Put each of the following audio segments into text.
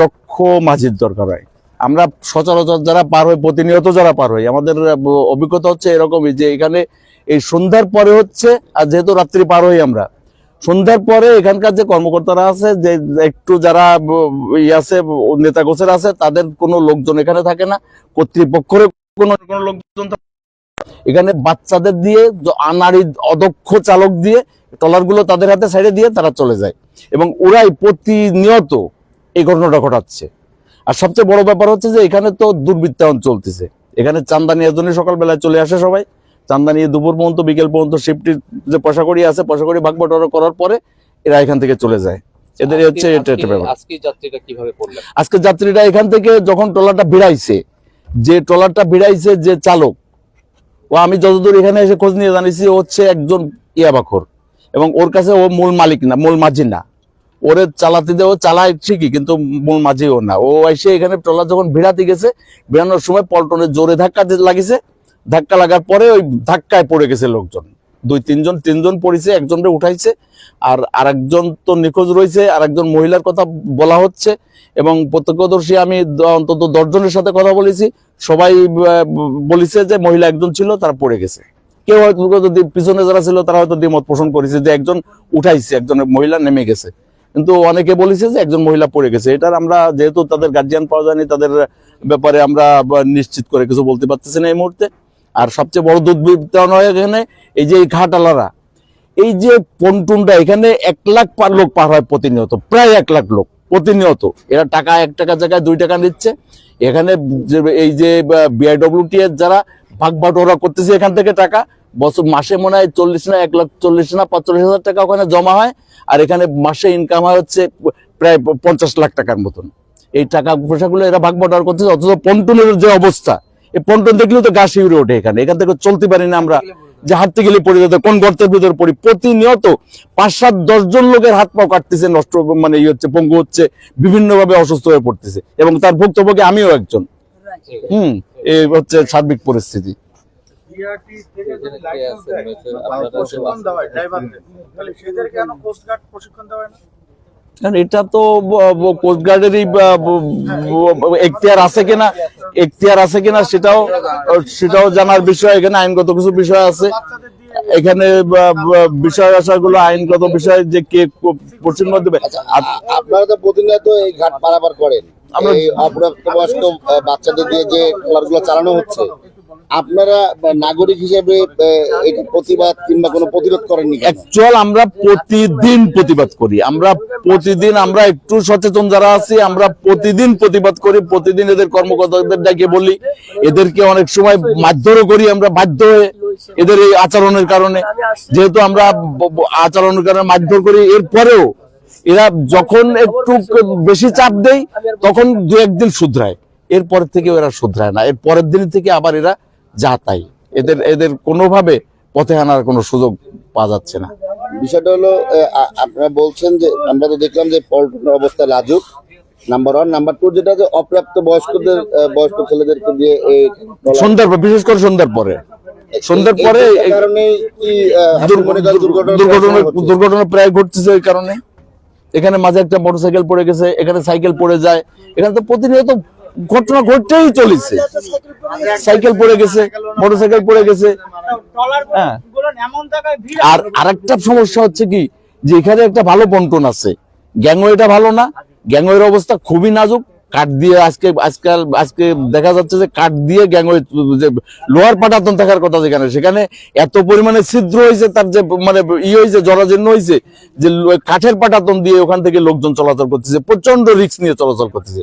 দক্ষ মাঝির দরকার হয়। আমরা সচরাচর যারা পার হই, প্রতিনিয়ত যারা পার হই, আমাদের অভিজ্ঞতা হচ্ছে এরকমই যে এখানে এই সন্ধ্যার পরে হচ্ছে, আর যেহেতু রাত্রি পার হই আমরা, সন্ধ্যার পরে এখানকার যে কর্মকর্তারা আছে, যে একটু যারা, ব- ই আছে নেতা গোছের আছে, তাদের কোনো লোকজন এখানে থাকে না কর্তৃপক্ষের কোনো কোনো লোকজন এখানে বাচ্চাদের দিয়ে আনাড়ি অদক্ষ চালক দিয়ে, ট্রলারগুলো তাদের হাতে সাইডে দিয়ে তারা চলে যায়। এবং ওরাই প্রতিনিয়ত এই ঘটনাটা ঘটাচ্ছে। আর সবচেয়ে বড় ব্যাপার হচ্ছে যে এখানে তো দুর্বৃত্তায়ন চলতেছে। এখানে চান্দা নিয়ে জন্য সকালবেলায় চলে আসে সবাই। চান্দা নিয়ে দুপুর পর্যন্ত বিকেল পর্যন্ত শিফটির যে পয়সা করি আছে পয়সা করি ভাগ বাটোয়ারা করার পরে এরা এখান থেকে চলে যায়। এদের হচ্ছে এটা একটা ব্যাপার। আজকে যাত্রীটা কীভাবে আজকে যাত্রীরা এখান থেকে যখন ট্রলারটা ভিড়াইছে যে ট্রলারটা ভিড়াইছে যে চালক ও আমি যতদূর এখানে এসে খোঁজ নিয়ে জানিয়েছি ও হচ্ছে একজন ইয়াবাখর। এবং ওর কাছে ও মূল মালিক না মূল মাঝি না। ওরে চালাতে দিয়ে, ও চালায় ঠিকই, কিন্তু মূল মাঝি ও না। ও এসে এখানে ট্রলার যখন ভিড়াতে গেছে, ভিড়ানোর সময় পল্টনের জোরে ধাক্কা লাগিছে ধাক্কা লাগার পরে ওই ধাক্কায় পড়ে গেছে লোকজন। দুই, তিনজন তিনজন পড়েছে একজনকে উঠাইছে, আর আরেকজন তো নিখোঁজ রয়েছে আর একজন মহিলার কথা বলা হচ্ছে, এবং প্রত্যক্ষদর্শী আমি অন্তত দশজনের সাথে কথা বলেছি। সবাই বলেছে যে মহিলা একজন ছিল, তারা পড়ে গেছে। কেউ হয়তো পিছনে যারা ছিল, তারা হয়তো দ্বিমত পোষণ করেছে যে একজন উঠাইছে, একজন মহিলা নেমে গেছে। কিন্তু অনেকে বলেছে যে একজন মহিলা পড়ে গেছে। এটার আমরা যেহেতু তাদের গার্জিয়ান পাওয়া যায়নি, তাদের ব্যাপারে আমরা নিশ্চিত করে কিছু বলতে পারতেছি না এই মুহূর্তে। আর সবচেয়ে বড় দুর্বৃত্তায়ন হয় এখানে এই যে ঘাটালারা। এই যে পন্টুনটা, এখানে এক লাখ পার লোক পার হয় প্রতিনিয়ত, প্রায় এক লাখ লোক প্রতিনিয়ত। এরা টাকা, এক টাকা জায়গায় দুই টাকা নিচ্ছে। এখানে এই যে বিআইডব্লিউটি এর যারা ভাগ বাটোয়ারা করতেছে এখান থেকে টাকা বছর মাসে মনে হয় চল্লিশ না এক লাখ চল্লিশ না পাঁচচল্লিশ হাজার টাকা ওখানে জমা হয় আর এখানে মাসে ইনকাম হয় হচ্ছে প্রায় পঞ্চাশ লাখ টাকার মতন। এই টাকা পয়সাগুলো এরা ভাগ বাটোয়ারা করতেছে অথচ পন্টুনের যে অবস্থা এই পন্টন দেখলেও তো গা শিউরে ওঠে এখানে। এখান থেকে চলতে পারি না আমরা যে হাঁটতে গেলে পড়ে যেত কোন গর্তের ভিতরে পড়ি। প্রতিনিয়ত পাঁচ সাত দশ জন লোকের হাত পাও কাটতেছে নষ্ট মানে ইয়ে হচ্ছে পঙ্গু হচ্ছে বিভিন্ন ভাবে অসুস্থ হয়ে পড়তেছে। এবং তার ভুক্তভোগী আমিও একজন। হুম এই হচ্ছে সার্বিক পরিস্থিতি। বিআরটি থেকে যদি লাইসেন্স দেয় রয়েছে বা আপনারা প্রশিক্ষণ দেওয়া হয় ড্রাইভারদের তাহলে সেদের কেন কোস্ট প্রশিক্ষণ দেওয়া হয় না এটা তো কোস্ট গার্ডেরই এখতিয়ার আছে কিনা এখতিয়ার আছে কিনা সেটাও সেটাও জানার বিষয়। এখানে আইনগত কিছু বিষয় আছে। এখানে বিষয় আশাগুলো আইনগত বিষয় যে কে প্রশ্ন দেবে। আপনারা তো প্রতিনিয়ত এই ঘাট পারাপার করেন। আমরা- অপ্রাপ্তবয়স্ক বাচ্চাদের দিয়ে যে ট্রলারগুলো চালানো হচ্ছে আপনারা নাগরিক হিসেবে এটা প্রতিবাদ কিংবা কোনো প্রতিরোধ করেননি অ্যাকচুয়াল আমরা প্রতিদিন প্রতিবাদ করি। আমরা প্রতিদিন, আমরা একটু সচেতন যারা আছি, আমরা প্রতিদিন প্রতিবাদ করি। প্রতিদিন এদের কর্মকর্তাদের ডেকে বলি। এদেরকে অনেক সময় মারধরও করি, আমরা বাধ্য হয়ে এদের এই আচরণের কারণে। যেহেতু আমরা আচরণের কারণে মারধর করি, এরপরেও এরা যখন একটু বেশি চাপ দেয়, তখন দু একদিন শুধরায়। এরপর থেকে এরা শুধরায় না। এর পরের দিন থেকে আবার এরা যা তাই। এদের এদের কোনোভাবে পথে আনার কোনো সুযোগ পাওয়া যাচ্ছে না। বিষয়টা হলো আপনারা বলছেন যে আমরা তো দেখলাম যে পল্টনের অবস্থা লাজুক। নাম্বার ওয়ান নাম্বার টু যেটা যে অপ্রাপ্ত বয়স্কদের বয়স্ক ছেলেদেরকে দিয়ে এই সন্ধ্যার পর বিশেষ করে সন্ধ্যার পরে। সন্ধ্যার পরে এই দুর্ঘটনা প্রায় ঘটতেছে ওই কারণে। এখানে মাঝে একটা মোটরসাইকেল পড়ে গেছে এখানে সাইকেল পড়ে যায়। এখানে তো প্রতিনিয়ত ঘটনা ঘটতেই চলেছে। সাইকেল পড়ে গেছে, মোটরসাইকেল পড়ে গেছে। হ্যাঁ। আর আরেকটা সমস্যা হচ্ছে কি, যে এখানে একটা ভালো বন্টন আছে। গ্যাংওয়েটা ভালো না, গ্যাংওয়ের অবস্থা খুবই নাজুক। কাঠ দিয়ে আজকে, আজকাল, আজকে দেখা যাচ্ছে যে কাঠ দিয়ে গ্যাংওয়ে যে লোহার পাটাতন থাকার কথা যেখানে, সেখানে এত পরিমাণে ছিদ্র হয়েছে, তার যে মানে ই হয়েছে, জরাজীর্ণ হয়েছে, যে কাঠের পাটাতন দিয়ে ওখান থেকে লোকজন চলাচল করতেছে প্রচণ্ড রিস্ক নিয়ে চলাচল করতেছে।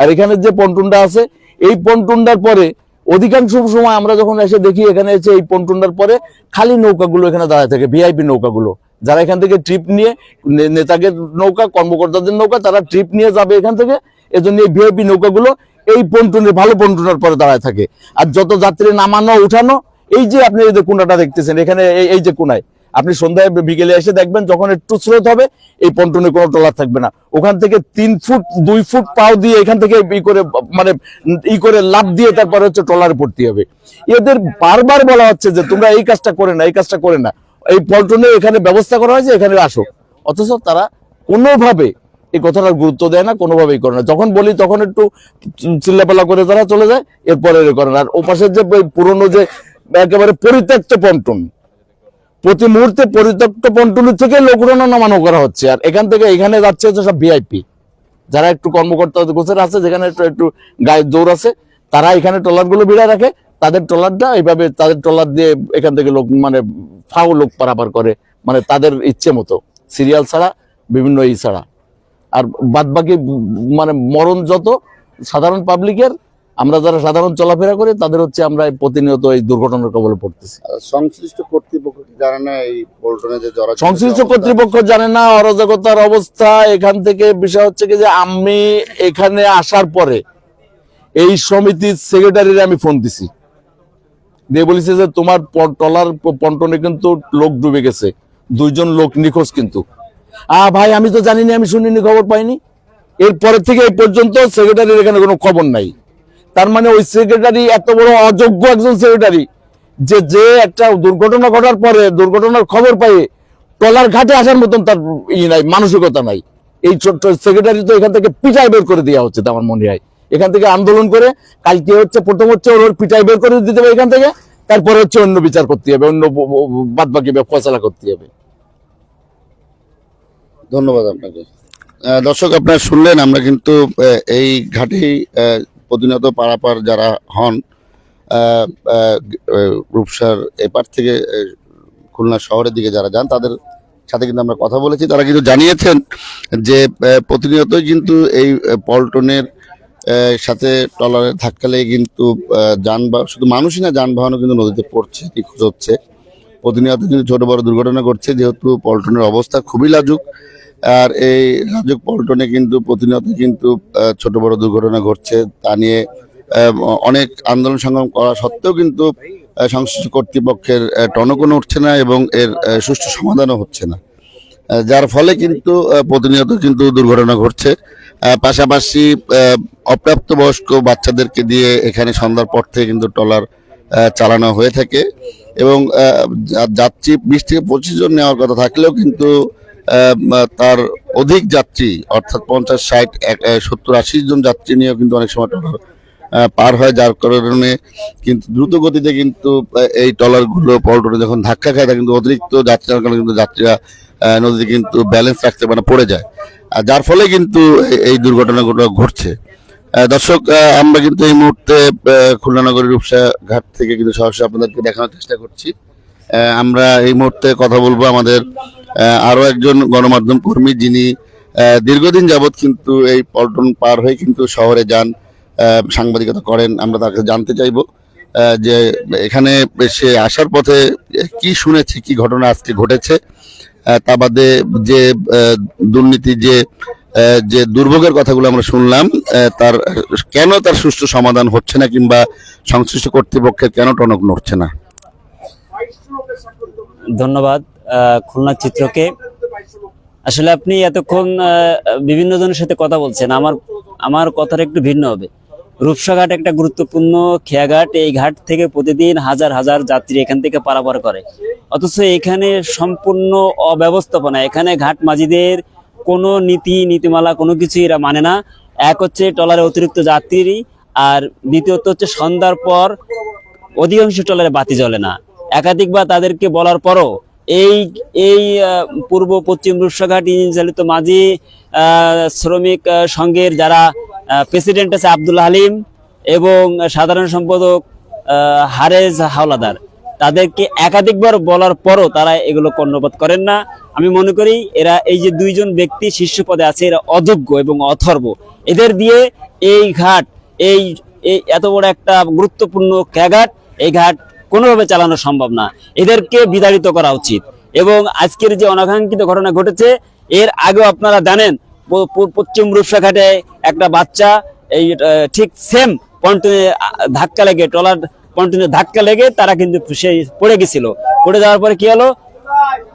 আর এখানে যে পন্টুনটা আছে, এই পন্টুনটার পরে অধিকাংশ সময় আমরা যখন এসে দেখি, এখানে এসে এই পন্টুনটার পরে খালি নৌকাগুলো এখানে দাঁড়ায় থাকে ভিআইপি নৌকাগুলো। যারা এখান থেকে ট্রিপ নিয়ে নে- নেতাদের নৌকা, কর্মকর্তাদের নৌকা, তারা ট্রিপ নিয়ে যাবে এখান থেকে। এজন্য এই ভিআইপি নৌকাগুলো এই পন্টুনের ভালো পন্টুনের পরে দাঁড়ায় থাকে। আর যত যাত্রী নামানো, উঠানো, এই যে আপনি এই যে কোনাটা দেখতেছেন, এখানে এই যে কোনায়, আপনি সন্ধ্যায় বিকেলে এসে দেখবেন যখন একটু স্রোত হবে, এই পন্টনে কোনো ট্রলার থাকবে না। ওখান থেকে তিন ফুট, দুই ফুট পাও দিয়ে এখান থেকে ই করে মানে ই করে লাভ দিয়ে তারপরে হচ্ছে ট্রলারে পড়তে হবে। এদের বারবার বলা হচ্ছে যে তোমরা এই কাজটা করে না, এই কাজটা করে না। এই পল্টনে এখানে ব্যবস্থা করা হয়েছে, এখানে আসো। অথচ তারা কোনোভাবে এই কথাটা গুরুত্ব দেয় না, কোনোভাবেই করে না। যখন বলি তখন একটু চিল্লাপাল্লা করে তারা চলে যায়, এরপরে করে না। আর ওপাশের যে পুরনো যে একেবারে পরিত্যক্ত পন্টন প্রতি মুহূর্তে পরিত্যক্ত পন্টনের থেকে লোকরণ নামানো করা হচ্ছে। আর এখান থেকে এখানে যাচ্ছে হচ্ছে সব ভিআইপি যারা একটু কর্মকর্তা গোছের আছে, যেখানে একটু একটু গায়ের জোর আছে, তারা এখানে ট্রলারগুলো বিড়ায় রাখে। তাদের ট্রলারটা এইভাবে, তাদের ট্রলার দিয়ে এখান থেকে লোক মানে ফাও লোক পারাপার করে মানে তাদের ইচ্ছে মতো। সিরিয়াল ছাড়া বিভিন্ন ই ছাড়া। আর বাদ বাকি মানে মরণ যত সাধারণ পাবলিকের আমরা যারা সাধারণ চলাফেরা করি তাদের হচ্ছে আমরা প্রতিনিয়ত এই দুর্ঘটনার কবলে পড়তেছি। সংশ্লিষ্ট কর্তৃপক্ষ জানে না এই পল্টনে যে জরা সংশ্লিষ্ট কর্তৃপক্ষ জানে না অরাজকতার অবস্থা এখান থেকে বিষয় হচ্ছে কি যে আমি এখানে আসার পরে এই সমিতির সেক্রেটারির আমি ফোন দিছি। দিয়ে বলেছে যে তোমার টলার পন্টনে কিন্তু লোক ডুবে গেছে। দুইজন লোক নিখোঁজ কিন্তু। আ, ভাই, আমি তো জানি না আমি শুনিনি, খবর পাইনি। এরপরের থেকে এই পর্যন্ত সেক্রেটারির এখানে কোনো খবর নাই। তার মানে ওই সেক্রেটারি এত বড় অযোগ্য একজন সেক্রেটারি যে যে একটা দুর্ঘটনা ঘটার পরে দুর্ঘটনার খবর পাই টলার ঘাটে আসার মতন তার ই নাই, মানসিকতা নাই। এই ছোট্ট সেক্রেটারি তো এখান থেকে পিটাই বের করে দেওয়া হচ্ছে, আমার মনে হয়। এখান থেকে আন্দোলন করে, কালকে হচ্ছে প্রথম হচ্ছে ওর পিটাই বের করে দিতে হবে এখান থেকে, তারপরে হচ্ছে অন্য বিচার করতে হবে, অন্য বাদ বাকি ফয়সলা করতে হবে। ধন্যবাদ আপনাকে। দর্শক আপনারা শুনলেন, আমরা কিন্তু এই ঘাটেই প্রতিনিয়ত পারাপার যারা হন রূপসার এপার থেকে খুলনা শহরের দিকে যারা যান, তাদের সাথে কিন্তু আমরা কথা বলেছি। তারা কিন্তু জানিয়েছেন যে প্রতিনিয়তই কিন্তু এই পল্টনের সাথে ধাক্কা লেগে কিন্তু যানবাহন শুধু মানুষই না যানবাহনও কিন্তু নদীতে পড়ছে নিখোঁজ হচ্ছে। প্রতিনিয়ত কিন্তু ছোট বড় দুর্ঘটনা ঘটছে যেহেতু পল্টনের অবস্থা খুবই লাজুক। আর এই রাজুক পল্টনে কিন্তু প্রতিনিয়ত কিন্তু ছোট বড় দুর্ঘটনা ঘটছে। তা নিয়ে অনেক আন্দোলন সংগ্রাম করা সত্ত্বেও কিন্তু সংশ্লিষ্ট কর্তৃপক্ষের আহ, টনকও উঠছে না এবং এর সুষ্ঠু সমাধানও হচ্ছে না। যার ফলে কিন্তু প্রতিনিয়ত কিন্তু দুর্ঘটনা ঘটছে। পাশাপাশি অপ্রাপ্তবয়স্ক বাচ্চাদেরকে দিয়ে এখানে সন্ধ্যার পর থেকে কিন্তু ট্রলার চালানো হয়ে থাকে এবং যাত্রী বিশ থেকে পঁচিশ জন নেওয়ার কথা থাকলেও কিন্তু তার অধিক যাত্রী, অর্থাৎ পঞ্চাশ, ষাট সত্তর, আশি জন যাত্রী নিয়েও কিন্তু অনেক সময় ট্রলার পার হয়, যার কারণে কিন্তু দ্রুত গতিতে কিন্তু এই ট্রলারগুলো পল্টনে যখন ধাক্কা খায়, তা কিন্তু অতিরিক্ত যাত্রার কারণে কিন্তু যাত্রীরা নদীতে কিন্তু ব্যালেন্স রাখতে পারে পড়ে যায়। যার ফলে কিন্তু এই- দুর্ঘটনাগুলো ঘটছে। দর্শক আমরা কিন্তু এই মুহূর্তে আহ, খুলনা নগরীর রূপসা ঘাট থেকে কিন্তু সরাসরি আপনাদেরকে দেখানোর চেষ্টা করছি। আমরা এই মুহূর্তে কথা বলব আমাদের আহ, আরও একজন গণমাধ্যম কর্মী যিনি দীর্ঘদিন যাবৎ কিন্তু এই পল্টন পার হয়ে কিন্তু শহরে যান সাংবাদিকতা করেন। আমরা তাকে জানতে চাইব যে এখানে সে আসার পথে কি শুনেছে কি ঘটনা আজকে ঘটেছে তা বাদে যে দুর্নীতি যে যে দুর্ভোগের কথাগুলো আমরা শুনলাম তার, কেন তার সুষ্ঠু সমাধান হচ্ছে না কিংবা সংশ্লিষ্ট কর্তৃপক্ষের কেন টনক নড়ছে না? ধন্যবাদ খুলনা চিত্রকে। আসলে আপনি এতক্ষণ বিভিন্ন জনের সাথে কথা বলছেন, আমার আমার কথাটা একটু ভিন্ন হবে। রূপসা ঘাট একটা গুরুত্বপূর্ণ খেয়াঘাট। এই ঘাট থেকে প্রতিদিন হাজার হাজার যাত্রী এখান থেকে পারাপার করে। অথচ এখানে সম্পূর্ণ অব্যবস্থাপনা। এখানে ঘাট মাঝিদের কোনো নীতি, নীতিমালা, কোনো কিছু এরা মানে না। এক হচ্ছে ট্রলারে অতিরিক্ত যাত্রী আর দ্বিতীয়ত হচ্ছে সন্ধ্যার পর অধিকাংশ ট্রলারে বাতি জ্বলে না। একাধিকবার তাদেরকে বলার পরও এই এই পূর্ব পশ্চিম রূপসাঘাট ইঞ্জিন চালিত মাঝি শ্রমিক সংঘের যারা প্রেসিডেন্ট আছে আব্দুল হালিম এবং সাধারণ সম্পাদক হারেজ হাওলাদার। তাদেরকে একাধিকবার বলার পরও তারা এগুলো কর্ণপাত করেন না। আমি মনে করি এরা এই যে দুইজন ব্যক্তি শীর্ষ পদে আছে, এরা অযোগ্য এবং অথর্ব। এদের দিয়ে এই ঘাট এই এত বড় একটা গুরুত্বপূর্ণ ক্যাঘাট, এই ঘাট কোনোভাবে চালানো সম্ভব না। এদেরকে বিতাড়িত করা উচিত। এবং আজকের যে অনাকাঙ্ক্ষিত ঘটনা ঘটেছে, এর আগেও আপনারা জানেন পশ্চিম রূপসা ঘাটে একটা বাচ্চা, এই ঠিক সেম পন্টনে ধাক্কা লেগে, ট্রলার পন্টনে ধাক্কা লেগে তারা কিন্তু সেই পড়ে গেছিল। পড়ে যাওয়ার পরে কি হলো?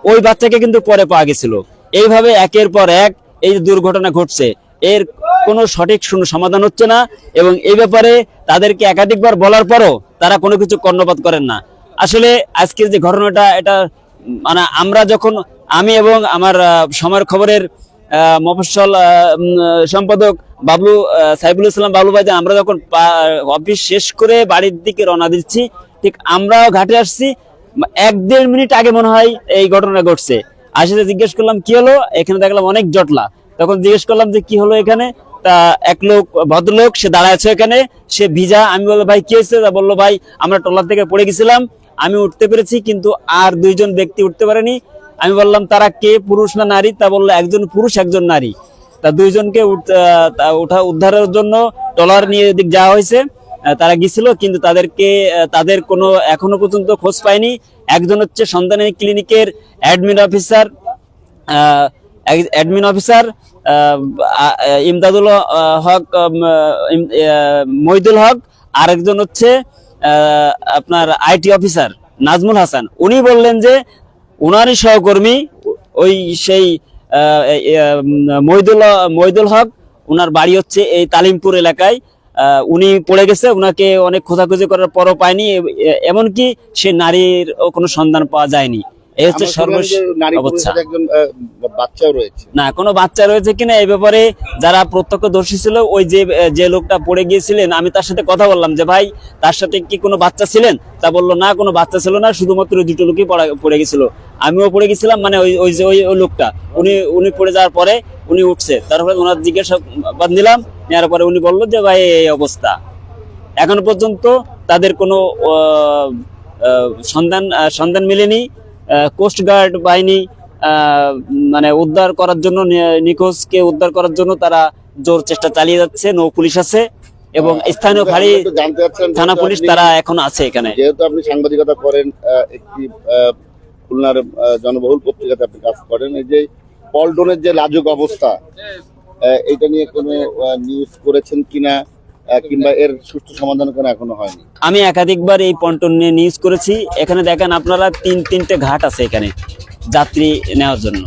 ওই বাচ্চাকে কিন্তু পরে পাওয়া গেছিল। এইভাবে একের পর এক এই দুর্ঘটনা ঘটছে, এর কোনো সঠিক সমাধান হচ্ছে না এবং এই ব্যাপারে তাদেরকে একাধিকবার বলার পরও তারা কোনো কিছু কর্ণপাত করেন না। আসলে আজকের যে ঘটনাটা, এটা মানে আমরা যখন, আমি এবং আমার সময়ের খবরের মফস্বল আহ, সম্পাদক বাবলু আহ, সাইফুল ইসলাম বাবলু ভাই আমরা যখন অফিস শেষ করে বাড়ির দিকে রওনা দিচ্ছি ঠিক আমরাও ঘাটে আসছি। এক দেড় মিনিট আগে মনে হয় এই ঘটনা ঘটছে। আসলে জিজ্ঞেস করলাম কি হলো? এখানে দেখলাম অনেক জটলা। তখন জিজ্ঞেস করলাম যে কি হলো এখানে? তা এক লোক ভদ্রলোক সে দাঁড়ায় আছে এখানে সে ভিজা। আমি বলল ভাই কি হয়েছে? বলল ভাই আমরা টলার থেকে পড়ে গেছিলাম। আমি উঠতে পেরেছি কিন্তু আর দুইজন ব্যক্তি উঠতে পারেনি। আমি বললাম, তারা কে পুরুষ না নারী? তা বলল, একজন পুরুষ, একজন নারী। তা দুইজনকে উঠ- উদ্ধারের জন্য টলার নিয়ে এদিক যাওয়া হয়েছে। তারা গেছিল কিন্তু তাদেরকে তাদের কোনো এখনও পর্যন্ত খোঁজ পায়নি। একজন হচ্ছে সন্তানী ক্লিনিকের admin officer admin officer Imdadul Haque Mohidul Haque, আরেকজন হচ্ছে আপনার আইটি অফিসার, নাজমুল হাসান। উনি বললেন যে উনারই সহকর্মী, ওই সেই মহিদুল মহিদুল হক ওনার বাড়ি হচ্ছে এই তালিমপুর এলাকায়। উনি পড়ে গেছে ওনাকে অনেক খোঁজাখুঁজি করার পরও পায়নি এমনকি সে নারীর কোনো সন্ধান পাওয়া যায়নি। এই হচ্ছে সর্বশেষ একজন বাচ্চাও রয়েছে। না কোনো বাচ্চা রয়েছে কিনা এই ব্যাপারে যারা প্রত্যক্ষদর্শী ছিল ওই যে যে লোকটা পড়ে গিয়েছিলেন আমি তার সাথে কথা বললাম যে ভাই তার সাথে কি কোনো বাচ্চা ছিলেন? তা বলল না কোনো বাচ্চা ছিল না শুধুমাত্র দুটো লোকই পড়ে গেছিল আমিও পড়ে গেছিলাম মানে ওই ওই যে ওই লোকটা। উনি উনি পড়ে যাওয়ার পরে উনি উঠছে। তারপরে ওনার জিজ্ঞাসাবাদ নিলাম নেওয়ার পরে উনি বলল যে ভাই এই অবস্থা। এখনও পর্যন্ত তাদের কোনো সন্ধান সন্ধান মেলেনি। কোস্ট গার্ড বাহিনী মানে উদ্ধার করার জন্য নিখোঁজকে উদ্ধার করার জন্য তারা জোর চেষ্টা চালিয়ে যাচ্ছে নৌ পুলিশ আছে এবং স্থানীয় ফাঁড়ি চাচ্ছেন থানা পুলিশ তারা এখন আছে এখানে। যেহেতু আপনি সাংবাদিকতা করেন একটি খুলনার জনবহুল পত্রিকাতে আপনি কাজ করেন এই যে পল্টনের যে লাজুক অবস্থা এটা নিয়ে কোনো নিউজ করেছেন কিনা? কিংবা এর সুষ্ঠু সমাধান কেন এখনও হয়নি। আমি একাধিকবার এই পন্টন নিয়ে নিউজ করেছি। এখানে দেখেন আপনারা তিন, তিনটে ঘাট আছে এখানে যাত্রী নেওয়ার জন্য।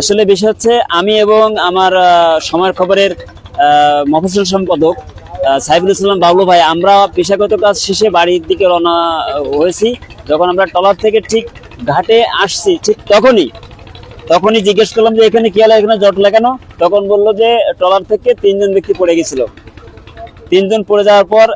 আসলে বিষয় হচ্ছে, আমি এবং আমার সময়ের খবরের মফসল সম্পাদক সাইফুল ইসলাম বাবলু ভাই আমরা পেশাগত কাজ শেষে বাড়ির দিকে রওনা হয়েছি। যখন আমরা টলার থেকে ঠিক ঘাটে আসছি ঠিক তখনই তখনই জিজ্ঞেস করলাম যে এখানে কি হলো? এখানে জট লাগানো তখন বলল যে টলার থেকে তিনজন ব্যক্তি পড়ে গেছিল। তিনজন পড়ে যাওয়ার পর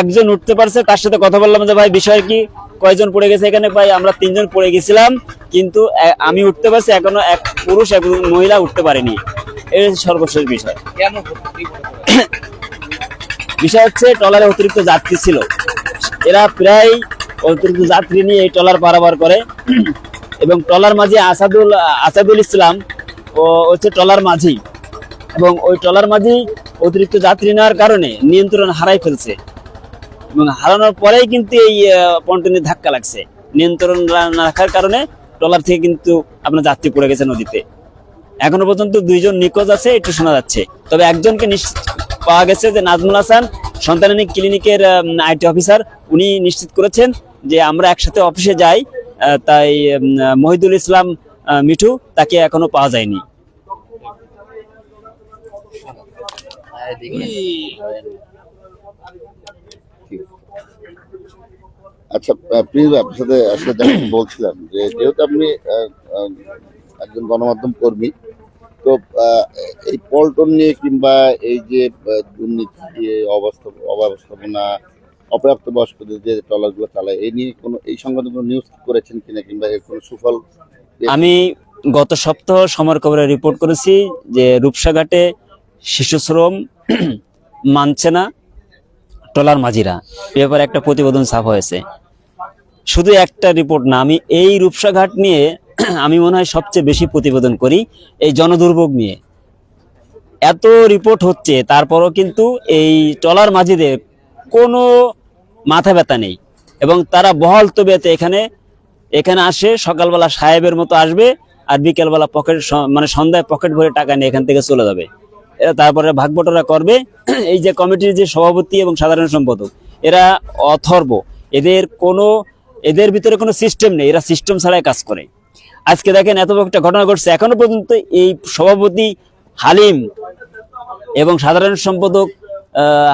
একজন উঠতে পারছে তার সাথে কথা বললাম যে ভাই বিষয় কি? কয়জন পড়ে গেছে এখানে? ভাই আমরা তিনজন পড়ে গেছিলাম কিন্তু আমি উঠতে পারছি এখনও এক পুরুষ এবং মহিলা উঠতে পারেনি। হচ্ছে সর্বশেষ বিষয়। বিষয় হচ্ছে ট্রলারে অতিরিক্ত যাত্রী ছিল। এরা প্রায় অতিরিক্ত যাত্রী নিয়ে এই ট্রলার পারাবার করে। এবং ট্রলার মাঝি আসাদুল আসাদুল ইসলাম ও হচ্ছে ট্রলার মাঝি। এবং ওই ট্রলার মাঝি অতিরিক্ত যাত্রী নেওয়ার কারণে নিয়ন্ত্রণ হারাই ফেলছে। এবং হারানোর পরেই কিন্তু এই পন্টনের ধাক্কা লাগছে। নিয়ন্ত্রণ না- রাখার কারণে ট্রলার থেকে কিন্তু আপনার যাত্রী পড়ে গেছে নদীতে। এখনও পর্যন্ত দুইজন নিখোঁজ আছে, একটু শোনা যাচ্ছে। তবে একজনকে নিশ্চিত পাওয়া গেছে যে নাজমুল হাসান সন্তানী ক্লিনিকের আইটি অফিসার। উনি নিশ্চিত করেছেন যে আমরা একসাথে অফিসে যাই তাই মহিদুল ইসলাম মিঠু, তাকে এখনও পাওয়া যায়নি। আচ্ছা প্রিয় আপনার সাথে আসলে বলছিলাম যে যেহেতু আপনি একজন গণমাধ্যম কর্মী তো এই পল্টন নিয়ে কিংবা এই যে দুর্নীতি অবস্থা, অব্যবস্থাপনা অপ্রাপ্ত বয়স্কদের যে ট্রলারগুলো চালায়, এই নিয়ে কোনো, এই সংক্রান্ত কোনো নিউজ করেছেন কিনা কিংবা এর কোনো সুফল আমি গত সপ্তাহ সমর খবরে রিপোর্ট করেছি যে রূপসাঘাটে শিশু শ্রম মানছে না টলার মাঝিরা। এ ব্যাপারে একটা প্রতিবেদন ছাপা হয়েছে। শুধু একটা রিপোর্ট না, আমি এই রূপসাঘাট নিয়ে আমি মনে হয় সবচেয়ে বেশি প্রতিবেদন করি এই জনদুর্ভোগ নিয়ে। এত রিপোর্ট হচ্ছে, তারপরও কিন্তু এই টলার মাঝিদের কোনো মাথা ব্যথা নেই এবং তারা বহল তবিয়তে এখানে এখানে আসে, সকালবেলা সাহেবের মতো আসবে আর বিকেলবেলা পকেট মানে সন্ধ্যায় পকেট ভরে টাকা নিয়ে এখান থেকে চলে যাবে। তারপরে ভাগবটরা করবে। এই যে কমিটির যে সভাপতি এবং সাধারণ সম্পাদক, এরা অথর্ব। এদের কোনো, এদের ভিতরে কোনো সিস্টেম নেই। এরা সিস্টেম ছাড়াই কাজ করে। আজকে দেখেন এত একটা ঘটনা ঘটছে। এখনও পর্যন্ত এই সভাপতি হালিম এবং সাধারণ সম্পাদক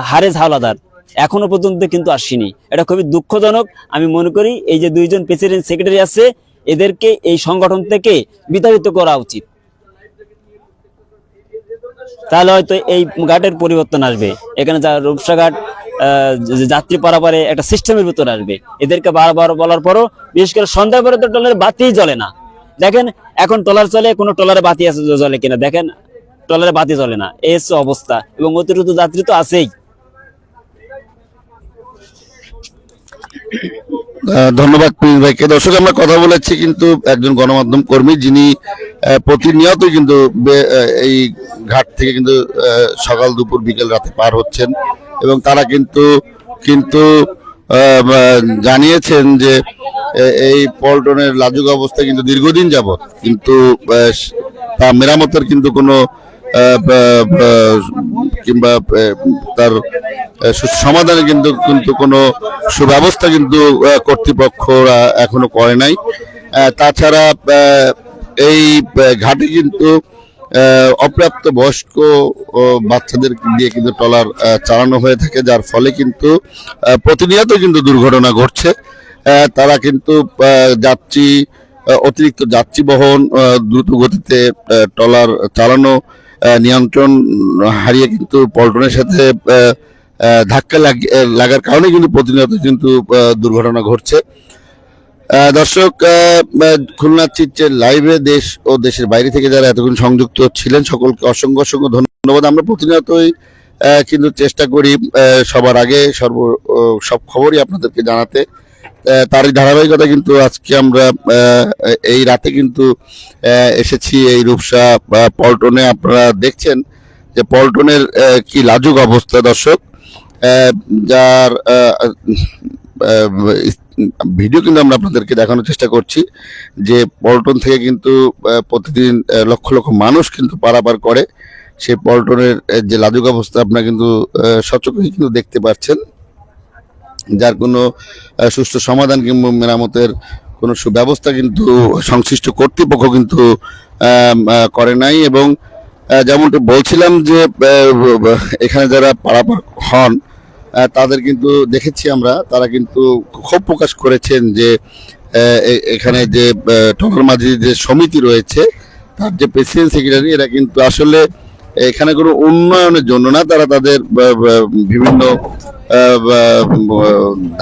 হারেজ হাওলাদার এখনও পর্যন্ত কিন্তু আসেনি। এটা খুবই দুঃখজনক। আমি মনে করি এই যে দুইজন প্রেসিডেন্ট সেক্রেটারি আছে, এদেরকে এই সংগঠন থেকে বিতাড়িত করা উচিত। তাহলে হয়তো এই ঘাটের পরিবর্তন আসবে। এখানে যা রূপসা ঘাট যাত্রী পারাপারে একটা সিস্টেমের ভিতর আসবে। এদেরকে বারবার বলার পরও বিশেষ করে সন্ধ্যা পরে তো টলারে বাতিই জ্বলে না। দেখেন, এখন টলার চলে, কোনো টলারে বাতি আছে কিনা, দেখেন টলারে বাতি জ্বলে না, এই হচ্ছে অবস্থা, এবং অতিরিক্ত যাত্রী তো আছেই। ধন্যবাদ প্রিন্স ভাইকে। দর্শক, আমরা কথা বলেছি কিন্তু একজন গণমাধ্যম কর্মী যিনি প্রতিনিয়তই কিন্তু এই ঘাট থেকে কিন্তু সকাল দুপুর বিকেল রাতে পার হচ্ছেন, এবং তারা কিন্তু কিন্তু জানিয়েছেন যে এই পল্টনের লাজুক অবস্থা কিন্তু দীর্ঘদিন যাবত কিন্তু তা মেরামতের কিন্তু কোনো কিংবা তার সমাধানে কিন্তু কিন্তু কোনো সুব্যবস্থা কিন্তু কর্তৃপক্ষরা এখনও করে নাই। তাছাড়া এই ঘাটে কিন্তু অপ্রাপ্ত বয়স্ক বাচ্চাদের দিয়ে কিন্তু ট্রলার চালানো হয়ে থাকে, যার ফলে কিন্তু প্রতিনিয়ত কিন্তু দুর্ঘটনা ঘটছে। তারা কিন্তু যাত্রী অতিরিক্ত যাত্রী বহন দ্রুত গতিতে ট্রলার চালানো নিয়ন্ত্রণ হারিয়ে কিন্তু পল্টনের সাথে ধাক্কা লাগার কারণে কিন্তু প্রতিনিয়ত কিন্তু দুর্ঘটনা ঘটছে। দর্শক খুলনা চিত্রের লাইভে দেশ ও দেশের বাইরে থেকে যারা এতক্ষণ সংযুক্ত ছিলেন, সকলকে অসংখ্য অসংখ্য ধন্যবাদ। আমরা প্রতিনিয়তই কিন্তু চেষ্টা করি সবার আগে সর্ব সব খবরই আপনাদেরকে জানাতে। তারই ধারাবাহিকতা কিন্তু আজকে আমরা এই রাতে কিন্তু এসেছি এই রূপসা পল্টনে। আপনারা দেখছেন যে পল্টনের কি লাজুক অবস্থা দর্শক। যার ভিডিও কিন্তু আমরা আপনাদেরকে দেখানোর চেষ্টা করছি যে পল্টন থেকে কিন্তু প্রতিদিন লক্ষ লক্ষ মানুষ কিন্তু পারাপার করে। সেই পল্টনের যে লাজুক অবস্থা আপনারা কিন্তু আহ, সচক্ষেই কিন্তু দেখতে পাচ্ছেন। যার কোনো সুষ্ঠু সমাধান কিংবা মেরামতের কোনো সুব্যবস্থা কিন্তু সংশ্লিষ্ট কর্তৃপক্ষ কিন্তু করে নাই এবং যেমনটি বলছিলাম যে এখানে যারা পারাপার হন তাদের কিন্তু দেখেছি আমরা, তারা কিন্তু ক্ষোভ প্রকাশ করেছেন যে এখানে যে টলার মাঝি যে সমিতি রয়েছে, তার যে প্রেসিডেন্ট সেক্রেটারি এরা কিন্তু আসলে এখানে কোনো উন্নয়নের জন্য না, তারা তাদের বিভিন্ন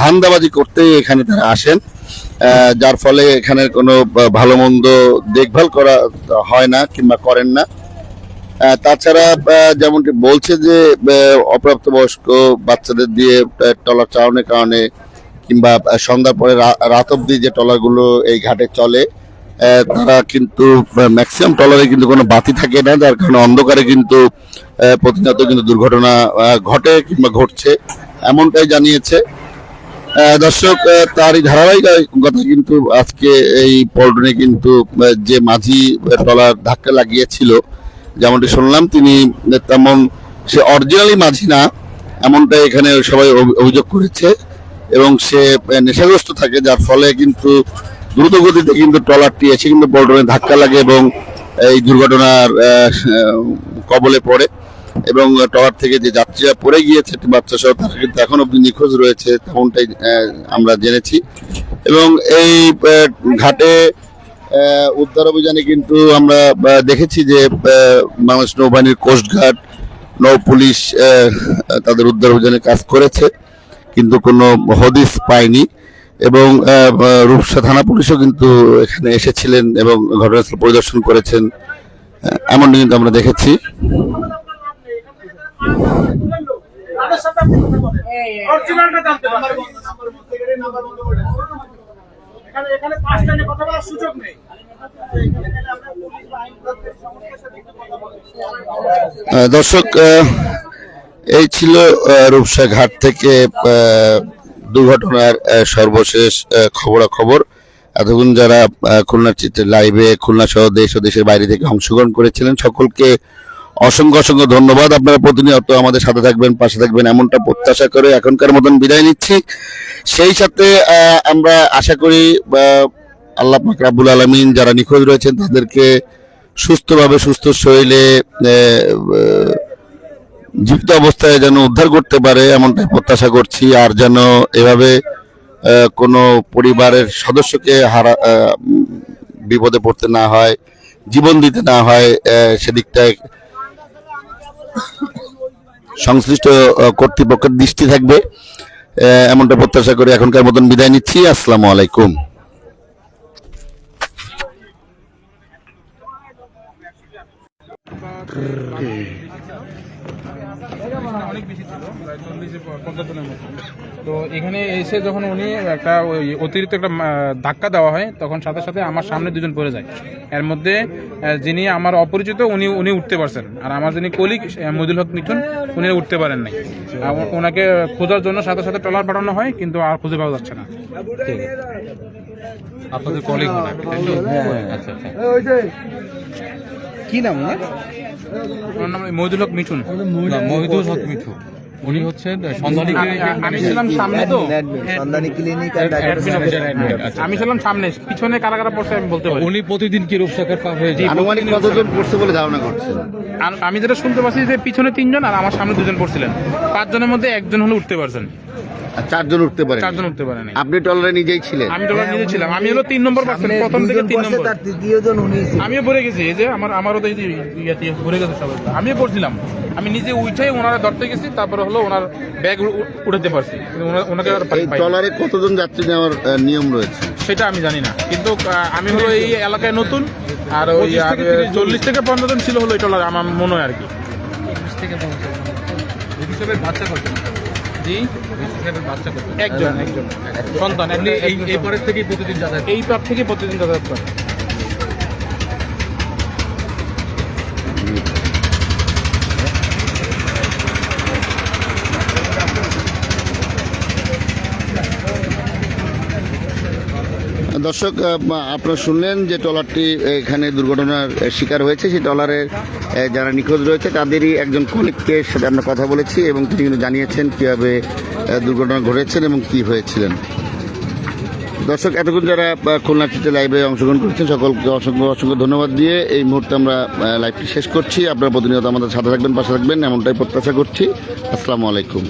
ধান্দাবাজি করতেই এখানে তারা আসেন। যার ফলে এখানে কোনো ভালো মন্দ দেখভাল করা হয় না কিংবা করেন না। তাছাড়া যেমনটি বলছে যে আহ, অপ্রাপ্তবয়স্ক বাচ্চাদের দিয়ে ট্রলার চালানোর কারণে কিংবা সন্ধ্যার পরে রাত অব্দি যে ট্রলারগুলো এই ঘাটে চলে তারা কিন্তু ম্যাক্সিমাম ট্রলারে কিন্তু কোনো বাতি থাকে না যার কারণে অন্ধকারে কিন্তু প্রতিনিয়ত কিন্তু দুর্ঘটনা ঘটে কিংবা ঘটছে এমনটাই জানিয়েছে। দর্শক তারই ধারাবাহিকতা কিন্তু আজকে এই পল্টনে কিন্তু যে মাঝি ট্রলার ধাক্কা লাগিয়েছিল যেমনটি শুনলাম, তিনি তেমন সে অরিজিনালি মাঝি না, এমনটাই এখানে সবাই অভি- অভিযোগ করেছে এবং সে নেশাগ্রস্ত থাকে, যার ফলে কিন্তু দ্রুত গতিতে কিন্তু ট্রলারটি এসে কিন্তু পল্টনে ধাক্কা লাগে এবং এই দুর্ঘটনার কবলে পড়ে এবং ট্রলার থেকে যে যাত্রীরা পড়ে গিয়েছে একটি বাচ্চা সহ তারা কিন্তু এখন অব্দি নিখোঁজ রয়েছে, তেমনটাই আমরা জেনেছি এবং এই ঘাটে উদ্ধার অভিযানে কিন্তু আমরা দেখেছি যে বাংলাদেশ নৌবাহিনীর কোস্টগার্ড নৌ পুলিশ তাদের উদ্ধার অভিযানে কাজ করেছে কিন্তু কোনো হদিস পায়নি। এবং রূপসা থানা পুলিশও কিন্তু এখানে এসেছিলেন এবং ঘটনাস্থল পরিদর্শন করেছেন। এমনটি কিন্তু আমরা দেখেছি। অরিজিনালটা জানতে পারবে এখানে এখানে কথা বলার সুযোগ নেই। দর্শক এই ছিল রূপসা ঘাট থেকে দুর্ঘটনার সর্বশেষ খবরাখবর। এতক্ষণ যারা খুলনা চিত্রের লাইভে খুলনা সহ দেশ ও দেশের বাইরে থেকে অংশগ্রহণ করেছিলেন, সকলকে অসংখ্য অসংখ্য ধন্যবাদ আপনারা প্রতিনিয়ত আমাদের সাথে থাকবেন, পাশে থাকবেন, এমনটা প্রত্যাশা করে এখনকার মতন বিদায় নিচ্ছি। সেই সাথে আমরা আশা করি আল্লাহ পাক রাব্বুল আলমিন যারা নিখোঁজ রয়েছেন তাদেরকে সুস্থভাবে সুস্থ শরীরে জীবিত অবস্থায় যেন উদ্ধার করতে পারে, এমনটাই প্রত্যাশা করছি। আর যেন এভাবে কোনো পরিবারের সদস্যকে হারা বিপদে পড়তে না হয়, জীবন দিতে না হয় সেদিকটায় সংশ্লিষ্ট কর্তৃপক্ষের দৃষ্টি থাকবে। এমনটা প্রত্যাশা করে এখনকার মতন বিদায় নিচ্ছি। আসসালামু আলাইকুম। অনেক বেশি ছিল, প্রায় চল্লিশে পঞ্চাশ জনের মতো। তো এখানে এসে যখন উনি একটা ওই অতিরিক্ত একটা ধাক্কা দেওয়া হয় তখন সাথে সাথে আমার সামনে দুজন পড়ে যায়। এর মধ্যে যিনি আমার অপরিচিত উনি উনি উঠতে পারছেন আর আমার যিনি কলিগ মদিল হক মিঠুন উনি উঠতে পারেন নাই। ওনাকে খোঁজার জন্য সাথে সাথে ট্রলার পাঠানো হয় কিন্তু আর খুঁজে পাওয়া যাচ্ছে না। আপনাদের কলিগ আচ্ছা আচ্ছা। কি নাম ওনার নাম মহিদুল হক মিঠুন। মহিদুল হক মিঠু উনি হচ্ছেন সন্ধানী আমি ছিলাম সামনে তো। সন্ধানী ক্লিনিক আর admin officer, আমি ছিলাম সামনে পিছনে কারা কারা পড়ছে আমি বলতে পারি। উনি প্রতিদিন কি রূপসাকের পা হয়ে যায়? আনুমানিক কতজন পড়ছে বলে ধারণা করছেন? আর আমি যেটা শুনতে পাচ্ছি যে পিছনে তিনজন আর আমার সামনে দুজন পড়ছিলেন। পাঁচজনের মধ্যে একজন হলে উঠতে পারছেন। আর চারজন উঠতে পারে চারজন উঠতে পারেনি। আপনি টলারে নিজেই ছিলেন। আমি নিজে ছিলাম। আমি হলো তিন নম্বর পার্সেন্ট প্রথম থেকে তিন নম্বর। তার তৃতীয় জন উনি আমিও পড়ে গেছি এই যে আমার আমারও তো এই যে ইয়াতে পড়ে গেছে সবাই আমিও পড়ছিলাম। আমি নিজে উঠে ওনারা ধরতে গেছি তারপরে হলো ওনার ব্যাগ উঠাতে পারছি। ওনাকে এই টলারে কতজন যাত্রী নেওয়ার নিয়ম রয়েছে? সেটা আমি জানি না। কিন্তু আমি হলো এই এলাকায় নতুন আর ওই চল্লিশ থেকে পনেরো জন ছিল হলো এই টলার আমার মনে হয় আর কি। হিসেবে বাচ্চা একজন সন্তান এই এই পারের থেকেই প্রতিদিন যাতায়াত এই পার থেকে প্রতিদিন যাতায়াত করে। দর্শক আপনারা শুনলেন যে ট্রলারটি এখানে দুর্ঘটনার শিকার হয়েছে। সেই ট্রলারের যারা নিখোঁজ রয়েছে, তাদেরই একজন কলিগকে সাথে আমরা কথা বলেছি এবং তিনি কিন্তু জানিয়েছেন কীভাবে দুর্ঘটনা ঘটেছেন এবং কি হয়েছিলেন। দর্শক, এতক্ষণ যারা খুলনা চিত্রে লাইভে অংশগ্রহণ করেছেন, সকলকে অসংখ্য অসংখ্য ধন্যবাদ দিয়ে এই মুহূর্তে আমরা লাইভটি শেষ করছি। আপনারা প্রতিনিয়ত আমাদের সাথে থাকবেন, পাশে থাকবেন, এমনটাই প্রত্যাশা করছি। আসসালামু আলাইকুম।